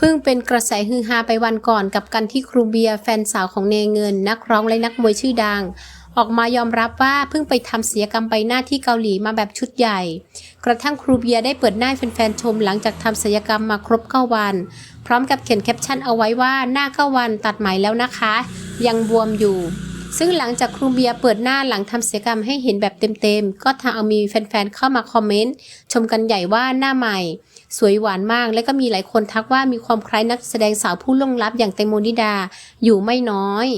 เพิ่งเป็นกระแสฮือฮาไปวันก่อนกับกันที่ครูเบียร์แฟนสาวของเนเงิน นักร้องและนักมวยชื่อดัง ออกมายอมรับว่าเพิ่งไปทำเสียกรรมใบหน้าที่เกาหลีมาแบบชุดใหญ่ กระทั่งครูเบียร์ได้เปิดหน้าแฟนๆชมหลังจากทำศัลยกรรมมาครบเก้าวัน พร้อมกับเขียนแคปชั่นเอาไว้ว่าหน้าเก้าวันตัดใหม่แล้วนะคะ ยังบวมอยู่ ซึ่งหลังจากครูเบียร์เปิดหน้าหลังทำศิลปกรรมให้เห็นแบบเต็มๆ ก็ทำเอามีแฟนๆ เข้ามาคอมเมนต์ ชมกันใหญ่ว่าหน้าใหม่ สวยหวานมาก และก็มีหลายคนทักว่ามีความคล้ายนักแสดงสาวผู้ล่วงลับอย่างแตงโมนิดาอยู่ไม่น้อย